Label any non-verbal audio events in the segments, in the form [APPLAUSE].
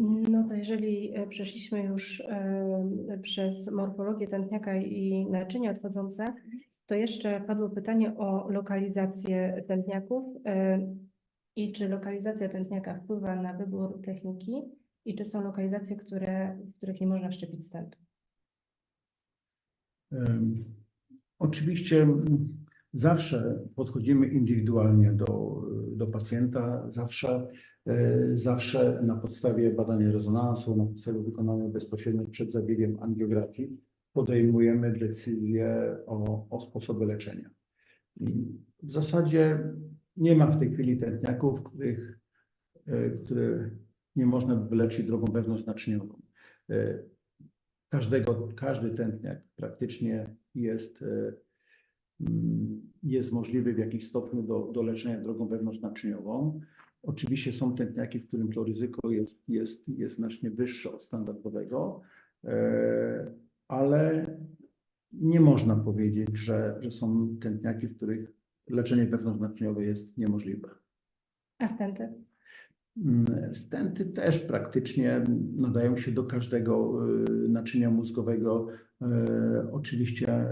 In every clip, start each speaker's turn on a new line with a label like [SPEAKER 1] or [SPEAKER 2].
[SPEAKER 1] No to jeżeli e, przeszliśmy już e, przez morfologię tętniaka i naczynia odchodzące, to jeszcze padło pytanie o lokalizację tętniaków e, i czy lokalizacja tętniaka wpływa na wybór techniki i czy są lokalizacje, które, w których nie można wszczepić stentu.
[SPEAKER 2] Oczywiście zawsze podchodzimy indywidualnie do, do pacjenta, zawsze, e, zawsze na podstawie badania rezonansu, na podstawie wykonania bezpośrednio przed zabiegiem angiografii podejmujemy decyzję o, o sposobie leczenia. W zasadzie nie ma w tej chwili tętniaków, których, e, które nie można by wyleczyć drogą wewnątrznaczyniową. E, Każdego, każdy tętniak praktycznie jest, jest możliwy w jakiś stopniu do, do leczenia drogą wewnątrznaczyniową. Oczywiście są tętniaki, w którym to ryzyko jest, jest, jest znacznie wyższe od standardowego, e, ale nie można powiedzieć, że, że są tętniaki, w których leczenie wewnątrznaczyniowe jest niemożliwe.
[SPEAKER 1] A stenty?
[SPEAKER 2] Mm, Stenty też praktycznie nadają się do każdego y, naczynia mózgowego. E, Oczywiście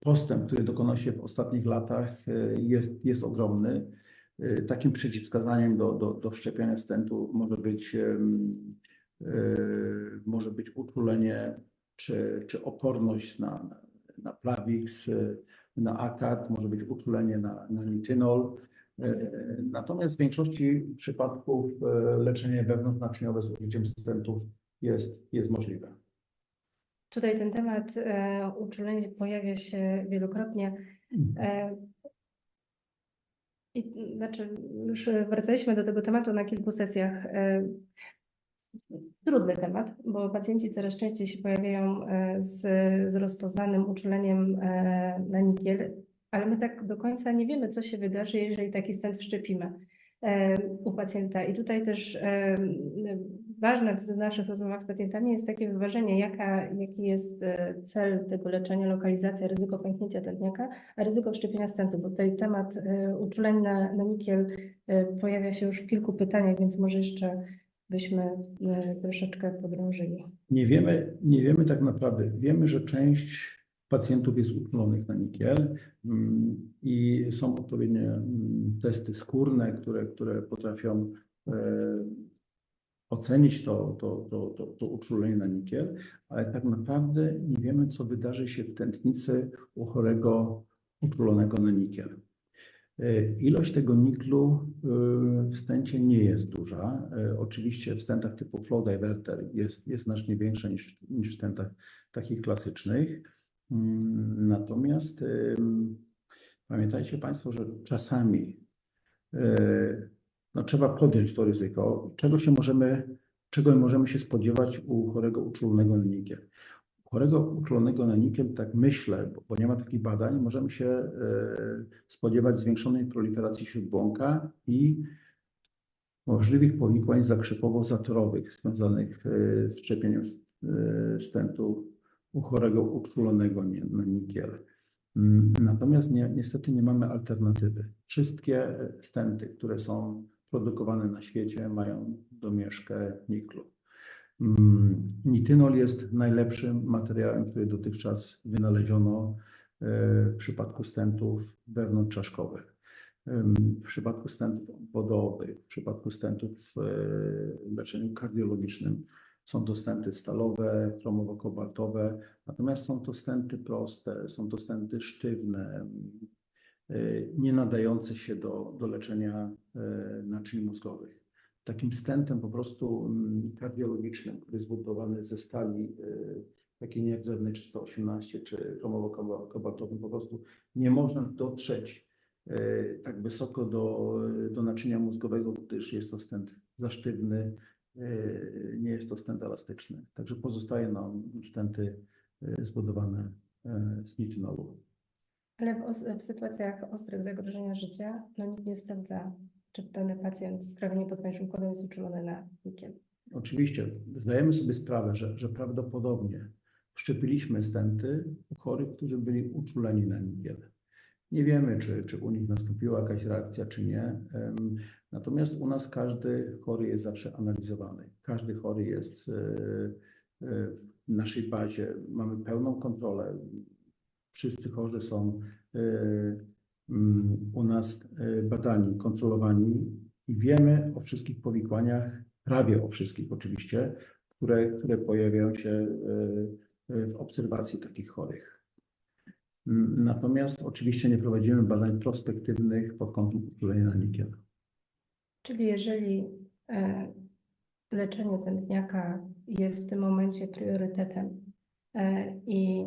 [SPEAKER 2] postęp, który dokonał się w ostatnich latach e, jest, jest ogromny. E, Takim przeciwwskazaniem do, do, do wszczepiania stentu może być, e, może być uczulenie czy, czy oporność na, na, Plavix, na ACAT, może być uczulenie na, na nitynol. Natomiast w większości przypadków leczenie wewnątrznaczyniowe z użyciem stentów jest, jest możliwe.
[SPEAKER 1] Tutaj ten temat e, uczuleń pojawia się wielokrotnie. E, I znaczy, już wracaliśmy do tego tematu na kilku sesjach. E, Trudny temat, bo pacjenci coraz częściej się pojawiają e, z, z rozpoznanym uczuleniem e, na nikiel, ale my tak do końca nie wiemy, co się wydarzy, jeżeli taki stent wszczepimy e, u pacjenta. I tutaj też e, ważne w naszych rozmowach z pacjentami jest takie wyważenie, jaka, jaki jest e, cel tego leczenia, lokalizacja, ryzyko pęknięcia tętniaka, a ryzyko wszczepienia stentu, bo tutaj temat e, uczuleń na, na nikiel e, pojawia się już w kilku pytaniach, więc może jeszcze byśmy troszeczkę podrążyli.
[SPEAKER 2] Nie wiemy, nie wiemy tak naprawdę. Wiemy, że część pacjentów jest uczulonych na nikiel mm, i są odpowiednie mm, testy skórne, które, które potrafią ocenić to, to, to, to, to uczulenie na nikiel, ale tak naprawdę nie wiemy, co wydarzy się w tętnicy u chorego uczulonego na nikiel. E, Ilość tego niklu e, w stencie nie jest duża. E, Oczywiście w stentach typu flow diverter jest, jest znacznie większa niż, niż w stentach takich klasycznych. Mm, Natomiast pamiętajcie Państwo, że czasami no, trzeba podjąć to ryzyko. Czego się możemy, czego możemy się spodziewać u chorego uczulonego na nikiel? U chorego uczulonego na nikiel, tak myślę, bo, nie ma takich badań, możemy się e, spodziewać zwiększonej proliferacji śródbłąka i możliwych powikłań zakrzepowo-zatorowych związanych e, z szczepieniem e, stentu u chorego uczulonego na nikiel. Mm, Natomiast nie, niestety nie mamy alternatywy. Wszystkie stenty, które są produkowane na świecie, mają domieszkę niklu. Mm, Nitynol jest najlepszym materiałem, który dotychczas wynaleziono e, w przypadku stentów wewnątrzczaszkowych. W przypadku stentów wodowych, w przypadku stentów w e, leczeniu kardiologicznym są to stenty stalowe, chromowo-kobaltowe, natomiast są to stenty proste, są to stenty sztywne, nie nadające się do, do leczenia y, naczyń mózgowych. Takim stentem po prostu mm, kardiologicznym, który jest zbudowany ze stali y, takiej nierdzewnej 318 czy chromowo-kobaltowym, po prostu nie można dotrzeć tak wysoko do, do naczynia mózgowego, gdyż jest to stent za sztywny, y, nie jest to stent elastyczny. Także pozostaje nam stenty zbudowane z nitynolu.
[SPEAKER 1] Ale w, w sytuacjach ostrych zagrożenia życia, no nikt nie sprawdza, czy dany pacjent z krewnie podwęższym układem jest uczulony na nikiel.
[SPEAKER 2] Oczywiście zdajemy sobie sprawę, że, że prawdopodobnie wszczepiliśmy stenty u chorych, którzy byli uczuleni na nikiel. Nie wiemy, czy, czy u nich nastąpiła jakaś reakcja, czy nie. Natomiast u nas każdy chory jest zawsze analizowany. Każdy chory jest e, e, w naszej bazie. Mamy pełną kontrolę. Wszyscy chorzy są e, mm, u nas e, badani, kontrolowani i wiemy o wszystkich powikłaniach, prawie o wszystkich oczywiście, które, które pojawiają się e, w obserwacji takich chorych. Mm, Natomiast oczywiście nie prowadzimy badań prospektywnych pod kątem uczulenia na nikiel.
[SPEAKER 1] Czyli jeżeli leczenie tętniaka jest w tym momencie priorytetem i,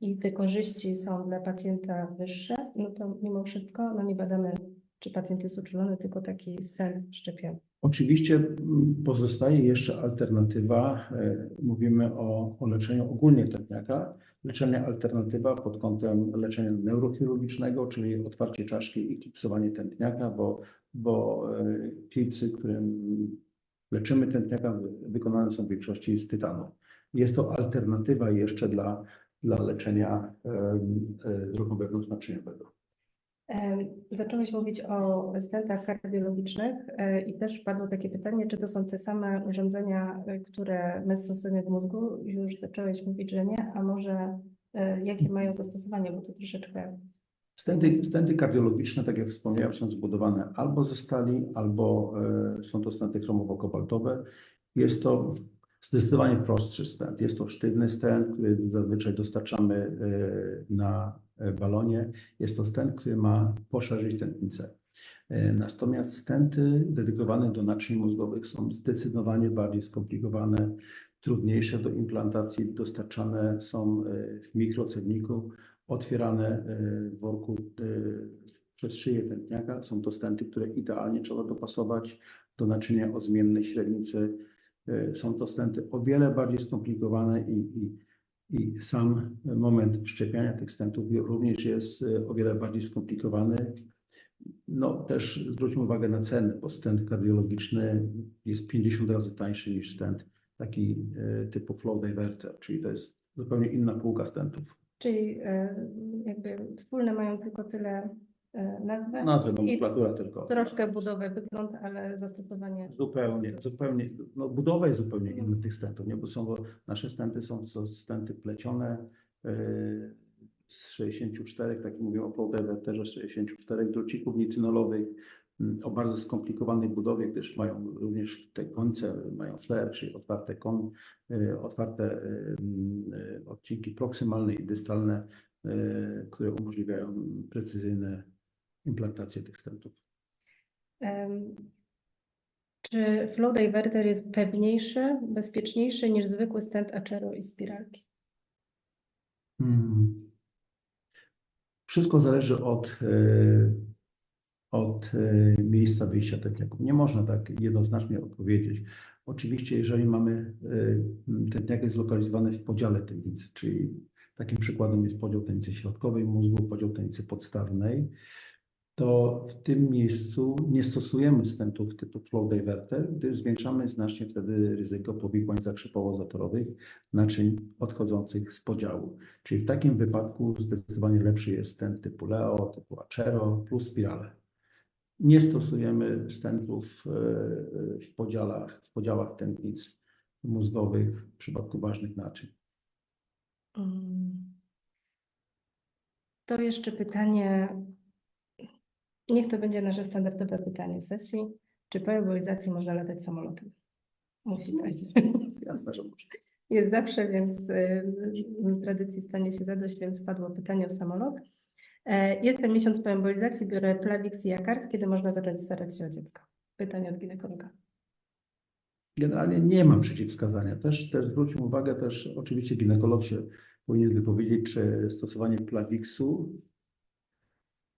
[SPEAKER 1] i te korzyści są dla pacjenta wyższe, no to mimo wszystko no nie badamy, czy pacjent jest uczulony, tylko taki stent szczepiony.
[SPEAKER 2] Oczywiście pozostaje jeszcze alternatywa. e, Mówimy o, o leczeniu ogólnie tętniaka. Leczenie alternatywa pod kątem leczenia neurochirurgicznego, czyli otwarcie czaszki i klipsowanie tętniaka, bo, bo e, klipsy, którym leczymy tętniaka, wy- wykonane są w większości z tytanu. Jest to alternatywa jeszcze dla, dla leczenia e, drogą wewnątrznaczyniowego.
[SPEAKER 1] Zacząłeś mówić o stentach kardiologicznych e, i też padło takie pytanie, czy to są te same urządzenia, e, które my stosujemy w mózgu? Już zacząłeś mówić, że nie, a może jakie mają zastosowanie, bo to troszeczkę
[SPEAKER 2] Stenty, stenty kardiologiczne, tak jak wspomniałem, są zbudowane albo ze stali, albo są to stenty chromowo-kobaltowe. Jest to zdecydowanie prostszy stent. Jest to sztywny stent, który zazwyczaj dostarczamy e, na e, balonie. Jest to stent, który ma poszerzyć tętnicę. E, Natomiast stenty dedykowane do naczyń mózgowych są zdecydowanie bardziej skomplikowane, trudniejsze do implantacji, dostarczane są w mikrocenniku otwierane w worku przez szyję tętniaka. Są to stenty, które idealnie trzeba dopasować do naczynia o zmiennej średnicy. E, Są to stenty o wiele bardziej skomplikowane i, i, i sam moment szczepiania tych stentów również jest e, o wiele bardziej skomplikowany. No też zwróćmy uwagę na ceny, bo stent kardiologiczny jest 50 razy tańszy niż stent taki e, typu flow diverter, czyli to jest zupełnie inna półka stentów.
[SPEAKER 1] Czyli jakby wspólne mają tylko tyle e, nazwę.
[SPEAKER 2] Nazwę,
[SPEAKER 1] I
[SPEAKER 2] nomenklatura tylko.
[SPEAKER 1] troszkę budowę, wygląd, ale zastosowanie.
[SPEAKER 2] Zupełnie, zupełnie, no budowa jest zupełnie inna tych stentów, nie? Bo są, nasze stenty są, są stenty plecione yy, z 64, tak jak mówię o flow diverterze, z 64 drucików nitynolowych, mm, o bardzo skomplikowanej budowie, gdyż mają również te końce, mają flare, czyli otwarte, kon, yy, otwarte yy, odcinki proksymalne i dystalne, yy, które umożliwiają precyzyjne implantacje tych stentów.
[SPEAKER 1] Czy flow diverter jest pewniejszy, bezpieczniejszy niż zwykły stent Acero i spiralki?
[SPEAKER 2] Hmm. Wszystko zależy od, e, od e, miejsca wyjścia tętniaków. Nie można tak jednoznacznie odpowiedzieć. Oczywiście, jeżeli mamy e, tętniak zlokalizowany w podziale tętnicy, czyli takim przykładem jest podział tętnicy środkowej mózgu, podział tętnicy podstawnej, to w tym miejscu nie stosujemy stentów typu flow diverter, gdyż zwiększamy znacznie wtedy ryzyko powikłań zakrzepowo-zatorowych naczyń odchodzących z podziału. Czyli w takim wypadku zdecydowanie lepszy jest stent typu Leo, typu Acero plus spirale. Nie stosujemy stentów e, e, w podziałach, w podziałach tętnic mózgowych w przypadku ważnych naczyń.
[SPEAKER 1] Mm. To jeszcze pytanie, niech to będzie nasze standardowe pytanie sesji. Czy po embolizacji można latać samolotem? Musi paść. [LAUGHS]
[SPEAKER 2] Jasne, że można.
[SPEAKER 1] Jest zawsze, więc y, w tradycji stanie się zadość, więc padło pytanie o samolot. E, Jestem miesiąc po embolizacji, biorę Plavix i Akard. Kiedy można zacząć starać się o dziecko? Pytanie od ginekologa.
[SPEAKER 2] Generalnie nie mam przeciwwskazania. Też, też zwróćmy uwagę, też oczywiście ginekolog się powinien wypowiedzieć, czy stosowanie Plavixu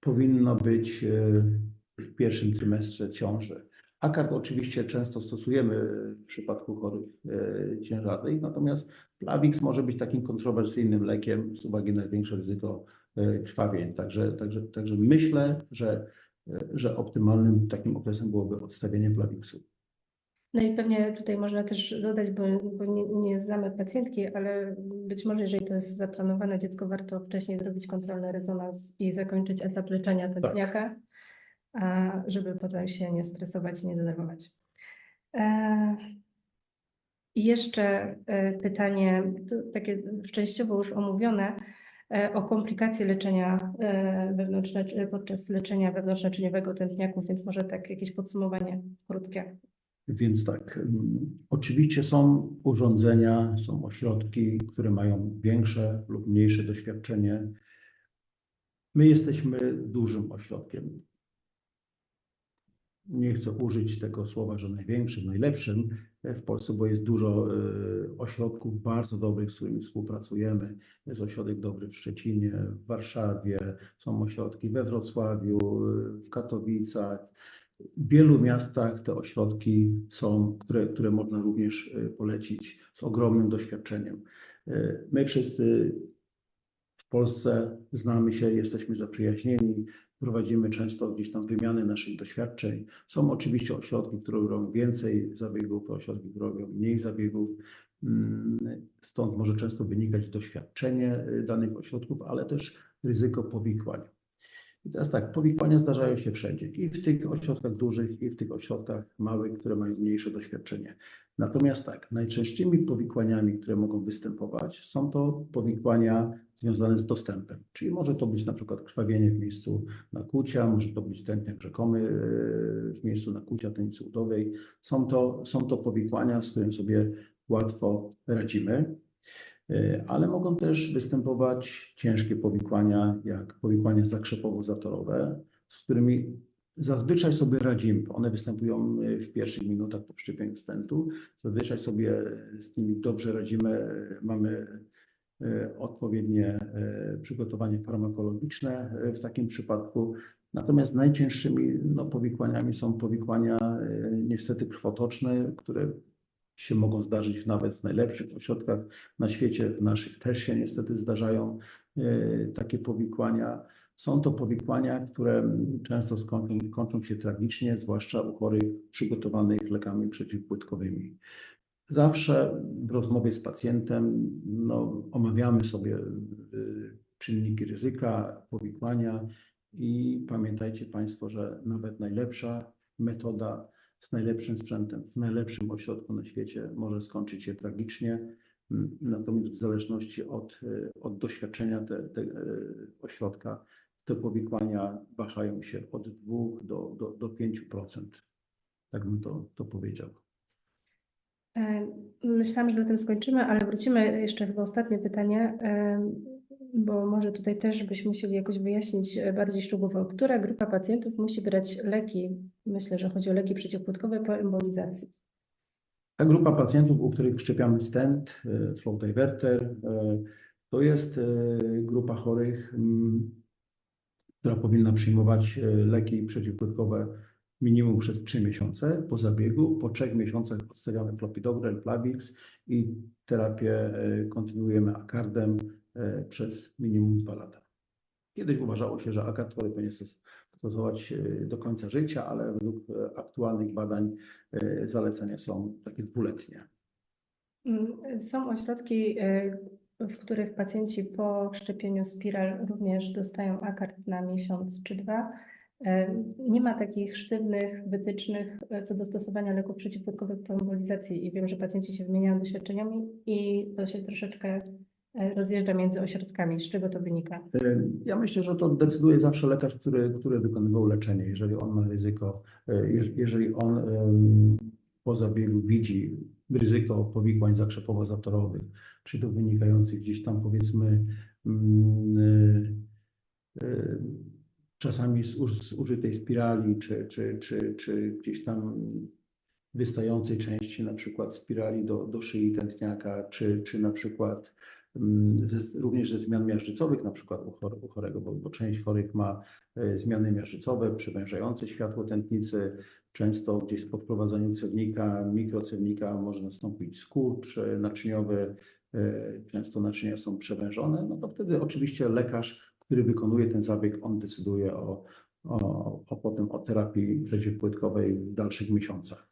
[SPEAKER 2] powinno być e, w pierwszym trymestrze ciąży. Akard oczywiście często stosujemy w przypadku chorych e, ciężarnych, natomiast Plavix może być takim kontrowersyjnym lekiem z uwagi na większe ryzyko e, krwawień. Także, także, także myślę, że, że optymalnym takim okresem byłoby odstawienie Plavixu.
[SPEAKER 1] No i pewnie tutaj można też dodać, bo, bo nie, nie znamy pacjentki, ale być może jeżeli to jest zaplanowane dziecko, warto wcześniej zrobić kontrolny rezonans i zakończyć etap leczenia tętniaka. a żeby potem się nie stresować i nie denerwować. E, I jeszcze e, pytanie, takie częściowo już omówione, e, o komplikacje leczenia wewnątrzne, podczas leczenia wewnątrznaczyniowego tętniaków, więc może tak jakieś podsumowanie krótkie.
[SPEAKER 2] Więc tak, oczywiście są urządzenia, są ośrodki, które mają większe lub mniejsze doświadczenie. My jesteśmy dużym ośrodkiem. Nie chcę użyć tego słowa, że największym, najlepszym w Polsce, bo jest dużo e, ośrodków bardzo dobrych, z którymi współpracujemy. Jest ośrodek dobry w Szczecinie, w Warszawie, są ośrodki we Wrocławiu, e, w Katowicach. W wielu miastach te ośrodki są, które, które można również e, polecić z ogromnym doświadczeniem. E, My wszyscy w Polsce znamy się, jesteśmy zaprzyjaźnieni, prowadzimy często gdzieś tam wymianę naszych doświadczeń. Są oczywiście ośrodki, które robią więcej zabiegów, ośrodki, które robią mniej zabiegów. Mm, Stąd może często wynikać doświadczenie e, danych ośrodków, ale też ryzyko powikłań. I teraz tak, powikłania zdarzają się wszędzie, i w tych ośrodkach dużych, i w tych ośrodkach małych, które mają mniejsze doświadczenie. Natomiast tak, najczęstszymi powikłaniami, które mogą występować, są to powikłania związane z dostępem. Czyli może to być na przykład krwawienie w miejscu nakłucia, może to być tętniak rzekomy e, w miejscu nakłucia tętnicy udowej. Są to, są to powikłania, z którymi sobie łatwo radzimy. E, ale mogą też występować ciężkie powikłania, jak powikłania zakrzepowo-zatorowe, z którymi zazwyczaj sobie radzimy. One występują e, w pierwszych minutach po wszczepieniu stentu. Zazwyczaj sobie z nimi dobrze radzimy. Mamy e, odpowiednie przygotowanie farmakologiczne w takim przypadku. Natomiast najcięższymi no, powikłaniami są powikłania niestety krwotoczne, które się mogą zdarzyć nawet w najlepszych ośrodkach na świecie. W naszych też się niestety zdarzają e, takie powikłania. Są to powikłania, które często skończą, kończą się tragicznie, zwłaszcza u chorych przygotowanych lekami przeciwpłytkowymi. Zawsze w rozmowie z pacjentem no, omawiamy sobie y, czynniki ryzyka, powikłania i pamiętajcie Państwo, że nawet najlepsza metoda z najlepszym sprzętem, w najlepszym ośrodku na świecie może skończyć się tragicznie. Mm, Natomiast w zależności od, y, od doświadczenia te, te, y, ośrodka, te powikłania wahają się od 2 do, do, do 5%. Tak bym to, to powiedział.
[SPEAKER 1] E, Myślałam, że na tym skończymy, ale wrócimy jeszcze chyba ostatnie pytanie, e, bo może tutaj też byśmy musieli jakoś wyjaśnić e, bardziej szczegółowo, która grupa pacjentów musi brać leki, myślę, że chodzi o leki przeciwpłytkowe po embolizacji.
[SPEAKER 2] Ta grupa pacjentów, u których wszczepiamy stent, e, flow diverter, e, to jest grupa chorych, mm, która powinna przyjmować leki przeciwpłytkowe minimum przez 3 miesiące po zabiegu. Po 3 miesiącach odstawiamy clopidogrel, Plavix i terapię kontynuujemy akardem przez minimum 2 lata. Kiedyś uważało się, że akard chory powinien stos- stosować e, do końca życia, ale według e, aktualnych badań e, zalecenia są takie dwuletnie.
[SPEAKER 1] Mm, Są ośrodki, e, w których pacjenci po szczepieniu spiral również dostają akard na miesiąc czy dwa. E, Nie ma takich sztywnych wytycznych e, co do stosowania leków przeciwpłytkowych po embolizacji i wiem, że pacjenci się wymieniają doświadczeniami i to się troszeczkę e, rozjeżdża między ośrodkami. Z czego to wynika?
[SPEAKER 2] E, Ja myślę, że to decyduje zawsze lekarz, który, który wykonywał leczenie. Jeżeli on ma ryzyko, e, jeż- jeżeli on po zabiegu widzi ryzyko powikłań zakrzepowo-zatorowych, czy to wynikających gdzieś tam powiedzmy mm, e, e, czasami z, uż- z użytej spirali, czy, czy, czy, czy gdzieś tam wystającej części na przykład spirali do, do szyi tętniaka, czy, czy na przykład ze, również ze zmian miażdżycowych, na przykład u, chor, u chorego, bo, bo część chorych ma e, zmiany miażdżycowe, przewężające światło tętnicy. Często gdzieś po wprowadzeniu cewnika, mikrocewnika może nastąpić skurcz e, naczyniowy, e, często naczynia są przewężone, no to wtedy oczywiście lekarz, który wykonuje ten zabieg, on decyduje o, o, o potem o terapii przeciwpłytkowej w dalszych miesiącach.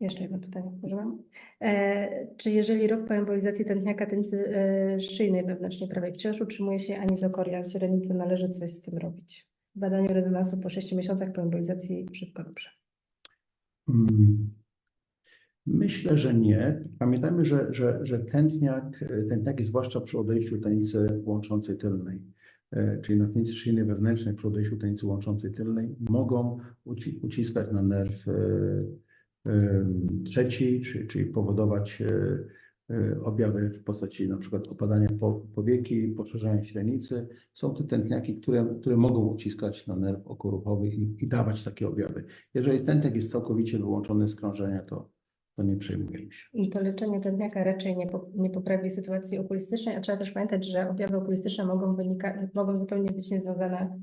[SPEAKER 1] Jeszcze jedno pytanie, mam. E, Czy jeżeli rok po embolizacji tętniaka tętnicy e, szyjnej wewnętrznej prawej wciąż utrzymuje się anizokoria z źrenicy, należy coś z tym robić? w badaniu rezonansu po 6 miesiącach po embolizacji wszystko dobrze.
[SPEAKER 2] Mm, Myślę, że nie. Pamiętajmy, że, że, że tętniak, tętniaki, zwłaszcza przy odejściu tenicy łączącej tylnej, e, czyli na tenicy szyjnej wewnętrznej przy odejściu tenicy łączącej tylnej, mogą uci uciskać na nerw e, trzeci, czyli, powodować e, e, objawy w postaci na przykład opadania po, powieki, poszerzania śrenicy. Są to tętniaki, które, które mogą uciskać na nerw okoruchowy i, i dawać takie objawy. Jeżeli tętniak jest całkowicie wyłączony z krążenia, to, to nie przejmujemy się.
[SPEAKER 1] I to leczenie tętniaka raczej nie, po, nie poprawi sytuacji okulistycznej, a trzeba też pamiętać, że objawy okulistyczne mogą, wynika, mogą zupełnie być niezwiązane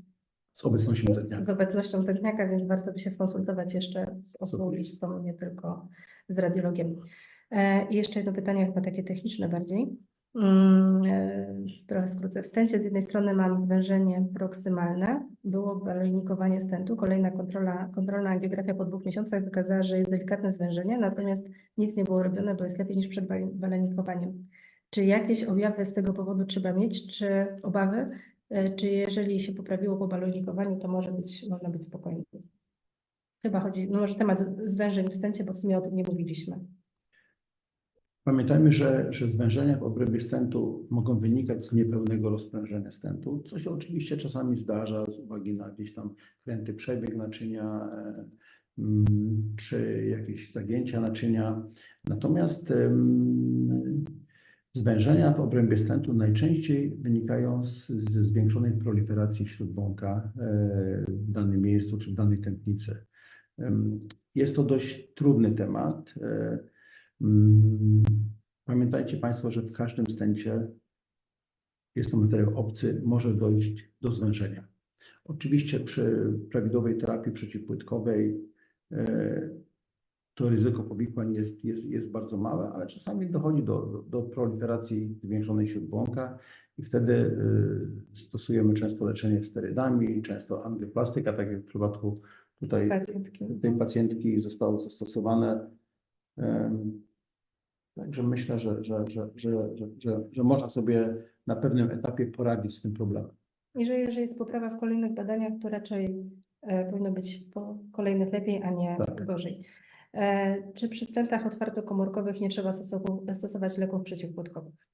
[SPEAKER 2] Z obecnością tętniaka.
[SPEAKER 1] z obecnością tętniaka, więc warto by się skonsultować jeszcze z okulistą, nie tylko z radiologiem. E, I jeszcze jedno pytanie, chyba takie techniczne bardziej. Mm, e, Trochę skrócę. W stencie z jednej strony mam zwężenie proksymalne, było balonikowanie stentu. Kolejna kontrola, kontrolna angiografia po dwóch miesiącach wykazała, że jest delikatne zwężenie, natomiast nic nie było robione, bo jest lepiej niż przed bal- balonikowaniem. Czy jakieś objawy z tego powodu trzeba mieć, czy obawy? E, Czy jeżeli się poprawiło po balonikowaniu, to może być, można być spokojni? Chyba chodzi, no może temat zwężeń w bo w sumie o tym nie mówiliśmy.
[SPEAKER 2] Pamiętajmy, że, że zwężenia w obrębie stentu mogą wynikać z niepełnego rozprężenia stentu, co się oczywiście czasami zdarza z uwagi na gdzieś tam kręty przebieg naczynia, e, mm, czy jakieś zagięcia naczynia. Natomiast zwężenia w obrębie stentu najczęściej wynikają z, ze zwiększonej proliferacji śródbąka e, w danym miejscu czy w danej tętnicy. Jest to dość trudny temat. e, Mm, Pamiętajcie Państwo, że w każdym stencie jest to materiał obcy, może dojść do zwężenia. Oczywiście przy prawidłowej terapii przeciwpłytkowej e, to ryzyko powikłań jest, jest, jest bardzo małe, ale czasami dochodzi do, do proliferacji zwiększonej śródbłąka i wtedy e, stosujemy często leczenie sterydami, często angioplastyka, tak jak w przypadku tutaj
[SPEAKER 1] Pacjentki.
[SPEAKER 2] tej pacjentki zostało zastosowane. Także myślę, że, że, że, że, że, że, że można sobie na pewnym etapie poradzić z tym problemem.
[SPEAKER 1] Jeżeli, jeżeli jest poprawa w kolejnych badaniach, to raczej e, powinno być po kolejnych lepiej, a nie
[SPEAKER 2] Tak.
[SPEAKER 1] gorzej. E, czy przy stentach otwartokomórkowych nie trzeba stosować leków przeciwpłotkowych?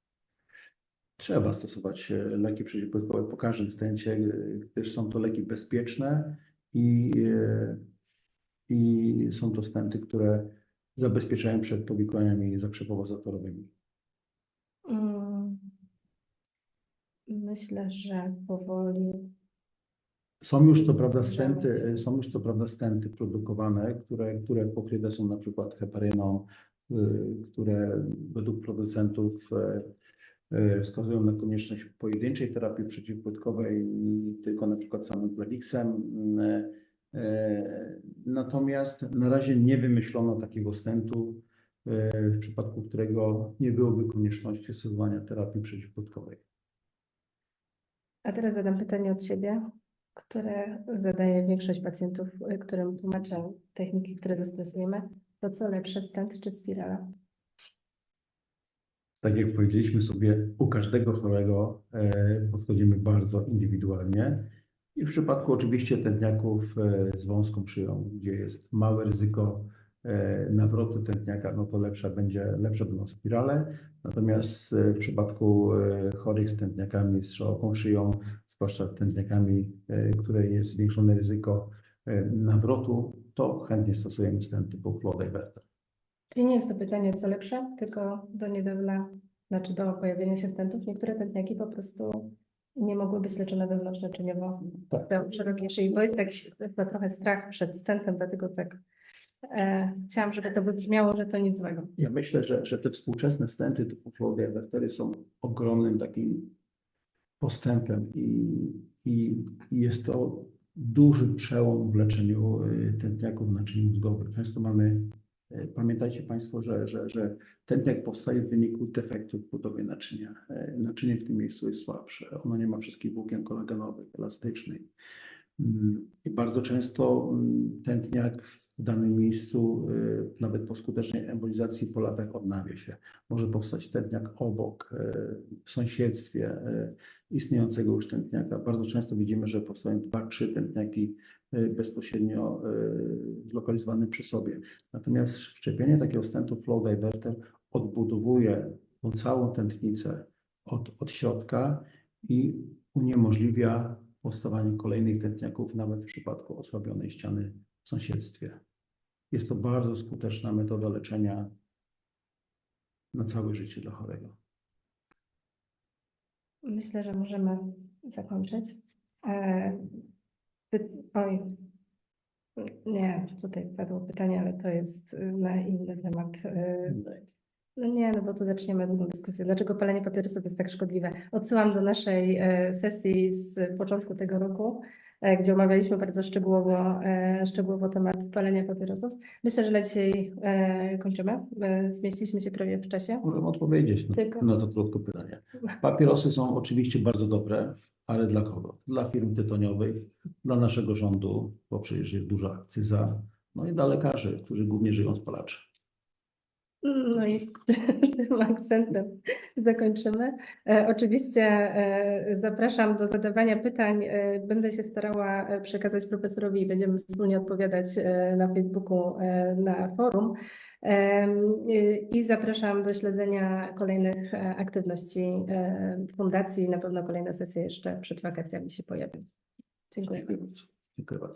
[SPEAKER 2] Trzeba stosować e, leki przeciwpłytkowe po każdym stencie, e, gdyż są to leki bezpieczne i, i są to stenty, które zabezpieczają przed powikłaniami zakrzepowo-zatorowymi.
[SPEAKER 1] Mm, Myślę, że powoli.
[SPEAKER 2] Są już co prawda stenty, są już co prawda stenty produkowane, które, które pokryte są na przykład heparyną, y, które według producentów y, y, wskazują na konieczność pojedynczej terapii przeciwpłytkowej, tylko na przykład samym Plevixem. Y, Natomiast na razie nie wymyślono takiego stentu, w przypadku którego nie byłoby konieczności stosowania terapii przeciwpłytkowej.
[SPEAKER 1] A teraz zadam pytanie od siebie, które zadaje większość pacjentów, y, którym tłumaczę techniki, które zastosujemy. To co lepsze, stent czy spirala?
[SPEAKER 2] Tak jak powiedzieliśmy sobie, u każdego chorego e, podchodzimy bardzo indywidualnie. I w przypadku oczywiście tętniaków e, z wąską szyją, gdzie jest małe ryzyko nawrotu tętniaka, no to lepsza będzie, lepsze będą spirale. Natomiast e, w przypadku e, chorych z tętniakami z szeroką szyją, zwłaszcza tętniakami, e, które jest zwiększone ryzyko e, nawrotu, to chętnie stosujemy stent typu flow diverter.
[SPEAKER 1] Czyli nie jest to pytanie co lepsze, tylko do niedawna, znaczy do pojawienia się stentów, niektóre tętniaki po prostu nie mogły być leczone wewnątrznaczyniowo
[SPEAKER 2] Tak.
[SPEAKER 1] do szerokiej szyi, bo jest jakiś trochę strach przed stentem, dlatego tak e, chciałam, żeby to wybrzmiało, że to nic złego.
[SPEAKER 2] Ja myślę, że, że te współczesne stenty typu divertery są ogromnym takim postępem i, i i jest to duży przełom w leczeniu y, tętniaków naczyń mózgowych. Często mamy, y, pamiętajcie Państwo, że, że, że tętniak powstaje w wyniku defektu w budowie naczynia. Y, Naczynie w tym miejscu jest słabsze, ono nie ma wszystkich włókien kolagenowych, elastycznych. Mm, I bardzo często mm, tętniak w danym miejscu y, na nawet po skutecznej embolizacji po latach odnawia się. Może powstać tętniak obok, e, w sąsiedztwie e, istniejącego już tętniaka. Bardzo często widzimy, że powstają dwa, trzy tętniaki bezpośrednio zlokalizowane przy sobie. Natomiast wszczepienie takiego stentu flow diverter odbudowuje tą całą tętnicę od, od środka i uniemożliwia powstawanie kolejnych tętniaków, nawet w przypadku osłabionej ściany w sąsiedztwie. Jest to bardzo skuteczna metoda leczenia na całe życie dla chorego.
[SPEAKER 1] Myślę, że możemy zakończyć. E, Oj, nie, tutaj padło pytanie, ale to jest na inny temat. E, No nie, no bo tu zaczniemy długą dyskusję. Dlaczego palenie papierosów jest tak szkodliwe? Odsyłam do naszej e, sesji z początku tego roku, gdzie omawialiśmy bardzo szczegółowo, e, szczegółowo temat palenia papierosów. Myślę, że na dzisiaj e, kończymy. E, Zmieściliśmy się prawie w czasie.
[SPEAKER 2] Możemy odpowiedzieć na,
[SPEAKER 1] Tylko-
[SPEAKER 2] na to krótkie pytanie. Papierosy są oczywiście bardzo dobre, ale dla kogo? Dla firm tytoniowych, dla naszego rządu, bo przecież jest duża akcyza, no i dla lekarzy, którzy głównie żyją z palaczy.
[SPEAKER 1] No i tym akcentem zakończymy. E, Oczywiście e, zapraszam do zadawania pytań. E, Będę się starała przekazać profesorowi i będziemy wspólnie odpowiadać na Facebooku, na forum. I- zapraszam do śledzenia kolejnych aktywności fundacji. Na pewno kolejna sesja jeszcze przed wakacjami się pojawi. Dziękuję.
[SPEAKER 2] Dziękuję bardzo. Dziękuję bardzo.